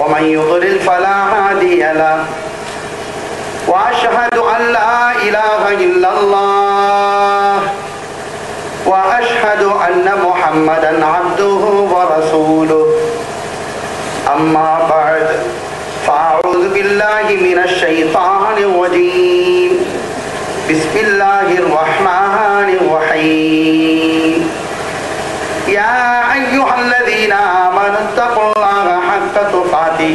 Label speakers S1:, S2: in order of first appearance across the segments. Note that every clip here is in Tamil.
S1: ومن يضلل فلا هادي له. وأشهد أن لا إله إلا الله. وأشهد أن محمدا عبده ورسوله. أما بعد فأعوذ بالله من الشيطان الرجيم. بسم الله الرحمن الرحيم يا أيها الذين آمنوا اتقوا الله حق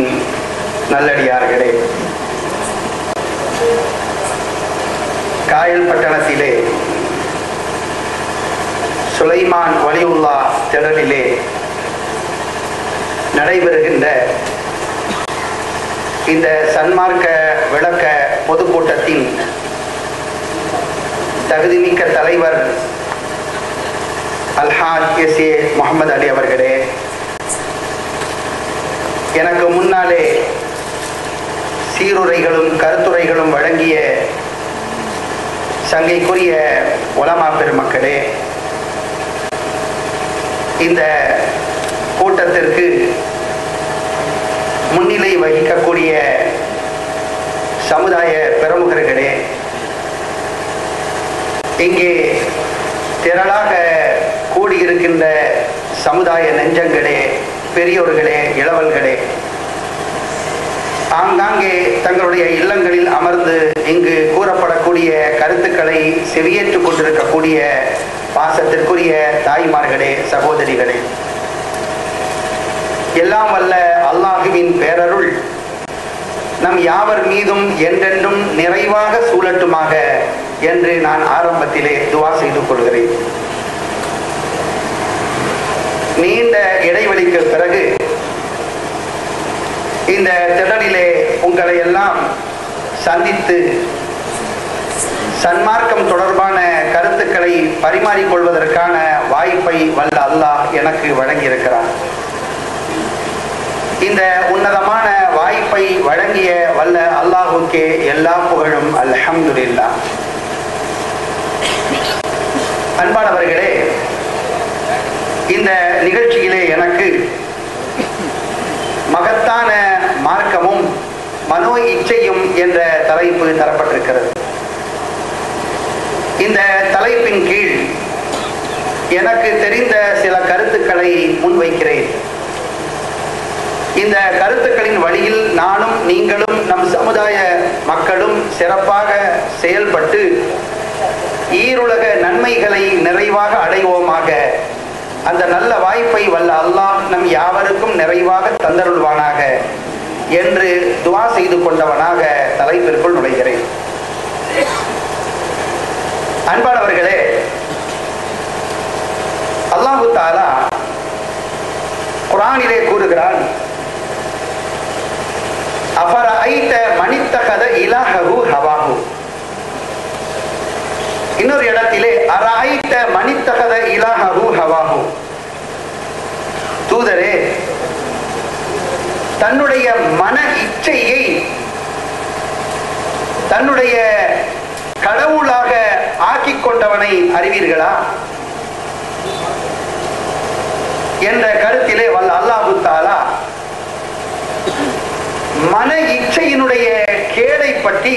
S1: அல்லாஹுவின் நல்லடியார்களே காயல் பட்டணத்திலே சுலைமான் வலியுல்லா திடலிலே நடைபெறுகின்ற இந்த சன்மார்க்க விளக்க பொதுக்கூட்டத்தின் தகுதிமிக்க தலைவர் அல்ஹாஜ் எஸ் ஏ முகமது அலி அவர்களே எனக்கு முன்னாலே சீருரைகளும் கருத்துரைகளும் வழங்கிய சங்கைக்குரிய உலமா பெருமக்களே இந்த கூட்டத்திற்கு முன்னிலை வகிக்கக்கூடிய சமுதாய பிரமுகர்களே இங்கே திரளாக கூடியிருக்கின்ற சமுதாய நெஞ்சங்களே பெரியோர்களே இளவல்களே. ஆங்காங்கே தங்களுடைய இல்லங்களில் அமர்ந்து இங்கு கூறப்படக்கூடிய கருத்துக்களை செவியேற்றுக் கொண்டிருக்கக்கூடிய பாசத்திற்குரிய தாய்மார்களே சகோதரிகளே. எல்லாம் வல்ல அல்லாஹுவின் பேரருள். நம் யாவர் மீதும் என்றென்றும் நிறைவாக சூழட்டுமாக என்று நான் ஆரம்பத்திலே துவா செய்து கொள்கிறேன். நீண்ட இடைவெளிக்கு பிறகு இந்த திடலிலே உங்களை எல்லாம் சந்தித்து சன்மார்க்கம் தொடர்பான கருத்துக்களை பரிமாறிக்கொள்வதற்கான வாய்ப்பை வல்ல அல்லாஹ் எனக்கு வழங்கியிருக்கிறார் இந்த உன்னதமான வாய்ப்பை வழங்கிய வல்ல அல்லாஹுக்கே எல்லா புகழும் அல்ஹம்துல்லா அன்பானவர்களே இந்த நிகழ்ச்சியிலே எனக்கு மகத்தான மார்க்கமும் மனோ இச்சையும் என்ற தலைப்பு தரப்பட்டிருக்கிறது. இந்த தலைப்பின் கீழ் எனக்கு தெரிந்த சில கருத்துக்களை முன்வைக்கிறேன். இந்த கருத்துக்களின் வழியில் நானும் நீங்களும் நம் சமுதாய மக்களும் சிறப்பாக செயல்பட்டு ஈருலக நன்மைகளை நிறைவாக அடைவோமாக. அந்த நல்ல வாய்ப்பை வல்ல அல்லாஹ் நம் யாவருக்கும் நிறைவாக தந்தருள்வானாக என்று துவா செய்து கொண்டவனாக தலைப்பிற்குள் நுழைகிறேன். அன்பானவர்களே அல்லாஹு தாலா குரானிலே கூறுகிறான் அபர ஐத்த மனித்த கத இலஹு ஹவாஹு? இன்னொரு இடத்திலே அர ஐத்த மனித்த கத இலஹு ஹவாஹு? தூதரே தன்னுடைய மன இச்சையை தன்னுடைய கடவுளாக ஆக்கிக் கொண்டவனை அறிவீர்களா? என்ற கருத்திலே வல்ல அல்லாஹு தாலா மன இச்சையினுடைய கேடை பற்றி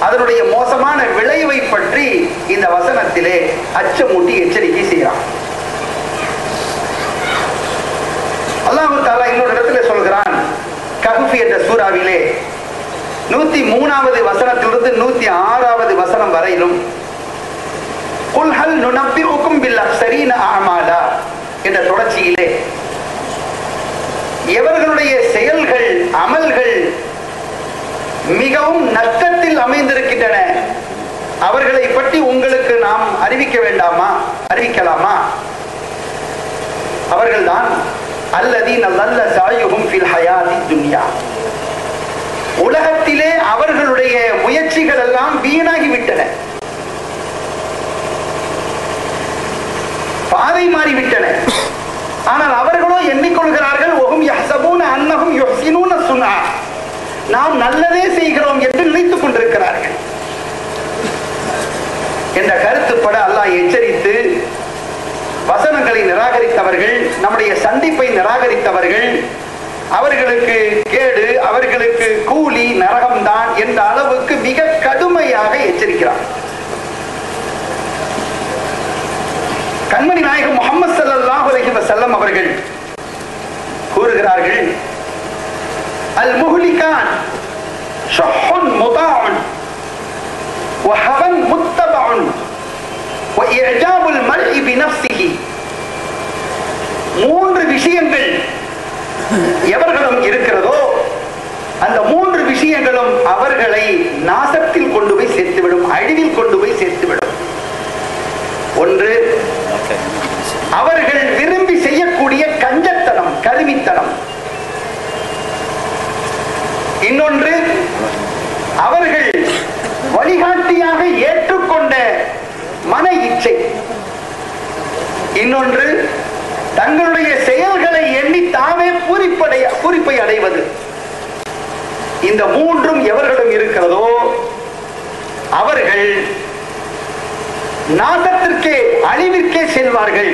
S1: அதனுடைய மோசமான விளைவை பற்றி இந்த வசனத்திலே அச்சமூட்டி எச்சரிக்கை செய்கிறான். அல்லாஹு தாலா இன்னொரு இடத்துல சொல்கிறான். கஹ்ஃப் என்ற சூறாவிலே. நூத்தி மூணாவது வசனத்திலிருந்து நூத்தி ஆறாவது வசனம் வரையிலும் குல்ஹல் நுனப்பிஉக்கும் பில் அக்ஸரீன அமாலா என்ற தொடர்ச்சியிலே எவர்களுடைய செயல்கள் அமல்கள் மிகவும் நஷ்டத்தில் அமைந்திருக்கின்றன அவர்களை பற்றி உங்களுக்கு நாம் அறிவிக்க வேண்டாமா? அறிவிக்கலாமா? அவர்கள்தான் அல்லதீன நல்ல சாயுகும் ஹயாதி துன்யா. உலகத்திலே அவர்களுடைய முயற்சிகள் எல்லாம் வீணாகி விட்டன பாதை மாறிவிட்டன. ஆனால் அவர்களோ எண்ணிக்கொள்கிறார்கள் ஒகும் யஹ்சபூன அன்னகும் யுஹ்சினூன சுனா நாம் நல்லதே செய்கிறோம் என்று நினைத்துக் கொண்டிருக்கிறார்கள். என்ற கருத்துப்பட அல்லாஹ் எச்சரித்து வசனங்களை நிராகரித்தவர்கள் நம்முடைய சந்திப்பை நிராகரித்தவர்கள் அவர்களுக்கு கேடு அவர்களுக்கு கூலி நரகம்தான் என்ற அளவுக்கு மிக கடுமையாக எச்சரிக்கிறார். கண்மணி நாயகம் முகமது சல்லாஹ் அலஹிவ செல்லம் அவர்கள் கூறுகிறார்கள் அல் முஹ்லிகான் முதான் وإعجاب المرء بنفسه மூன்று விஷயங்கள் எவர்களும் இருக்கிறதோ அந்த மூன்று விஷயங்களும் அவர்களை நாசத்தில் கொண்டு போய் இன்னொன்று தங்களுடைய செயல்களை எண்ணி தாமே பூரிப்படைய பூரிப்பை அடைவது. இந்த மூன்றும் எவர்களும் இருக்கிறதோ அவர்கள் நாசத்திற்கே அழிவிற்கே செல்வார்கள்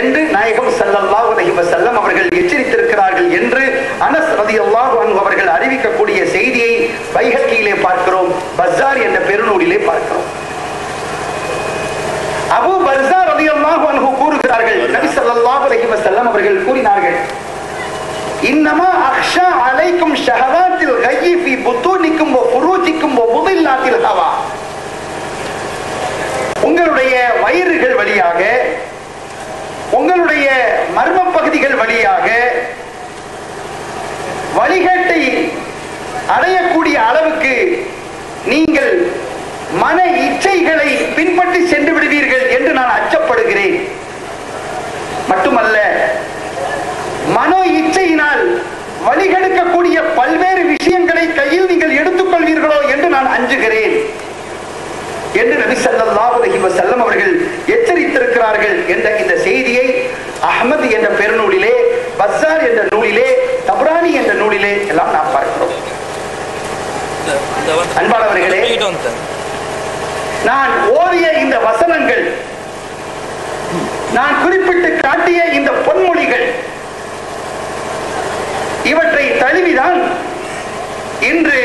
S1: என்று நாயகம் சல்லல்லா அலைஹி செல்லம் அவர்கள் எச்சரித்திருக்கிறார்கள் என்று அனஸ் ரலியல்லாஹு அன்ஹு அவர்கள் அறிவிக்கக்கூடிய செய்தியை பைஹக்கியிலே பார்க்கிறோம் பஸார் என்ற பெருநூலிலே பார்க்கிறோம். அபூ பர்ஸா ரலியல்லாஹு அன்ஹு கூறுகிறார்கள் நபி ஸல்லல்லாஹு அலைஹி வஸல்லம் அவர்கள் கூறினார்கள் இன்னமா அக்ஷா அலைக்கும் ஷஹவாத்தில் கையி ஃபி புத்தூனிக்கும் வ ஃபுரூஜிக்கும் வ முதில்லாத்தில் ஹவா. உங்களுடைய வயிறுகள் வழியாக உங்களுடைய மர்ம பகுதி வழியாக வழிகேட்டை அடையக்கூடிய அளவுக்கு நீங்கள் மன இச்சைகளை பின்பற்றி சென்று விடுவீர்கள் என்று நான் அச்சப்படுகிறேன் மட்டுமல்ல மனோ இச்சையினால் வழிகெடுக்கக்கூடிய பல்வேறு விஷயங்களை கையில் நீங்கள் எடுத்துக்கொள்வீர்களோ என்று நான் அஞ்சுகிறேன் என்று நபி ஸல்லல்லாஹு அலைஹி வஸல்லம் அவர்கள் எச்சரித்திருக்கிறார்கள் என்ற இந்த செய்தியை அஹ்மத் என்ற பெருநூலிலே பஸ்ஸார் என்ற நூலிலே தப்ரானி என்ற நூலிலே எல்லாம் நாம் பார்க்கிறோம் அன்பானவர்களே நான் ஓதிய இந்த வசனங்கள் நான் குறிப்பிட்டு காட்டிய இந்த பொன்மொழிகள் இவற்றை தழுவிதான் இன்று